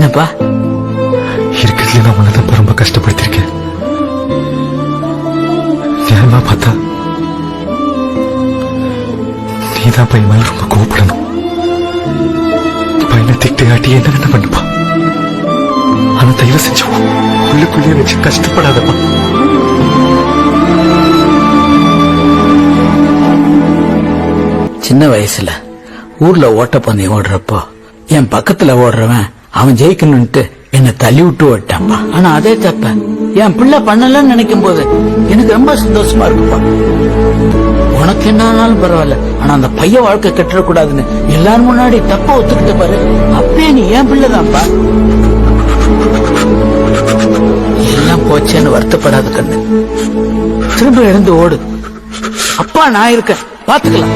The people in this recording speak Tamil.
என்னப்பா? இருக்கிறதுல நான் உன்னதான் ரொம்ப கஷ்டப்படுத்திருக்கேன். நியாயமா பார்த்தா நீதான் பையன் மேல ரொம்ப கோவப்படணும். பையனை திட்டு காட்டி என்ன பண்ணுப்பா? ஆனா தயவு செஞ்சு உள்ளுக்குள்ளேயே வச்சு கஷ்டப்படாதப்பா. சின்ன வயசுல ஊர்ல ஓட்டப்பந்தயம் ஓடுறப்போ என் பக்கத்துல ஓடுறவன் அவன் ஜெயிக்கணும்ட்டு என்னை தள்ளி விட்டு ஓட்டாப்பா ஆனா அதே தப்ப. என் பிள்ளை பண்ணலன்னு நினைக்கும் போது எனக்கு ரொம்ப சந்தோஷமா இருக்குப்பா உனக்கு என்ன ஆனாலும் பரவாயில்ல. ஆனா அந்த பையன் வாழ்க்கை கட்டிடக்கூடாதுன்னு எல்லாரும் முன்னாடி தப்ப ஒத்துக்கிட்ட பாரு. அப்பயே நீ என் பிள்ளைதான்ப்பா. எல்லாம் போச்சேன்னு வருத்தப்படாத கண்ணு. திரும்ப எழுந்து ஓடு. அப்பா நான் இருக்கேன். பாத்துக்கலாம்